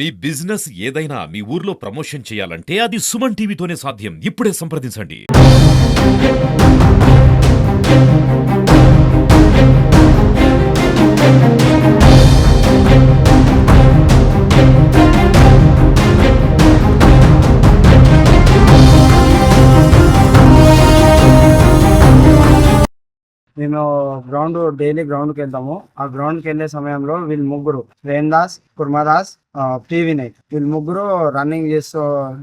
మీ business ఏదైనా మీ ఊర్లో promotion చేయాలంటే అది సుమన్ టీవీతోనే సాధ్యం. ఇప్పుడే సంప్రదించండి. మేము గ్రౌండ్ డైలీ గ్రౌండ్కి వెళ్తాము. ఆ గ్రౌండ్కి వెళ్ళే సమయంలో వీళ్ళు ముగ్గురు దాస్ కుర్మదాస్ పి వినయ్ వీళ్ళు ముగ్గురు రన్నింగ్ చేస్తూ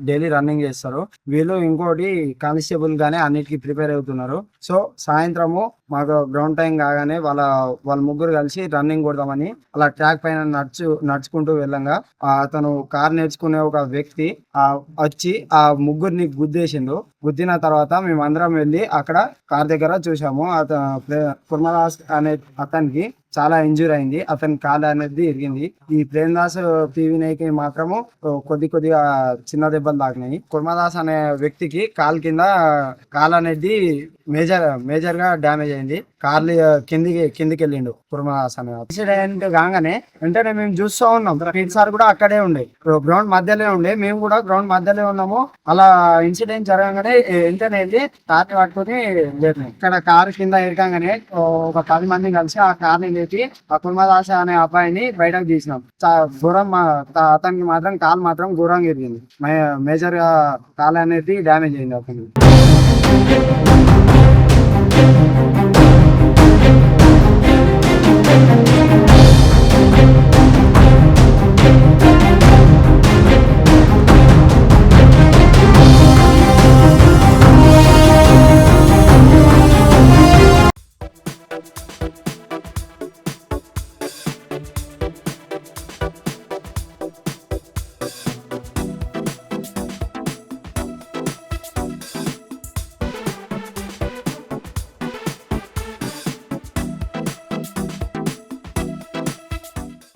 డైలీ రన్నింగ్ చేస్తారు. వీళ్ళు ఇంకోటి కానిస్టేబుల్ గానే అన్నిటికీ ప్రిపేర్ అవుతున్నారు. సో సాయంత్రము మాకు గ్రౌండ్ టైం కాగానే వాళ్ళ వాళ్ళ ముగ్గురు కలిసి రన్నింగ్ కొడదామని అలా ట్రాక్ పైన నడుచు నడుచుకుంటూ వెళ్ళంగా అతను కార్ నేర్చుకునే ఒక వ్యక్తి ఆ వచ్చి ఆ ముగ్గురిని గుద్దేసిండు. గుద్దిన తర్వాత మేమందరం వెళ్ళి అక్కడ కార్ దగ్గర చూసాము అతను కుర్మదాస్ అనే అతనికి చాలా ఇంజూర్ అయింది. అతని కాలు అనేది ఇరిగింది ఈ ప్రేమదాస్ పి వినయ్కి మాత్రము కొద్ది కొద్దిగా చిన్న దెబ్బలు తాకినాయి. కుర్మదాస్ అనే వ్యక్తికి కాలు కింద కాలు అనేది మేజర్ మేజర్గా డ్యామేజ్ అయింది. కార్లు కిందికి కిందికి వెళ్ళిండు కుర్మదాస్ అనే యాక్సిడెంట్ కాగానే వెంటనే మేము చూస్తూ ఉన్నాం. పీట్ సార్ కూడా అక్కడే ఉండే. గ్రౌండ్ మధ్యలో ఉండే. మేము కూడా గ్రౌండ్ మధ్యలో ఉన్నాము. అలా ఇన్సిడెంట్ జరగగానే వెంటనే వెళ్ళి కార్ని పట్టుకొని ఇక్కడ కారు కింద ఎరకంగానే ఒక పది మంది కలిసి ఆ కార్ని లేపి ఆ కుర్మదాస అనే అబ్బాయిని బయటకు తీసినాం. ఘోరం అతనికి మాత్రం కాలు మాత్రం ఘోరంగా ఎరిగింది. మేజర్గా కాలు అనేది డ్యామేజ్ అయింది అతనికి.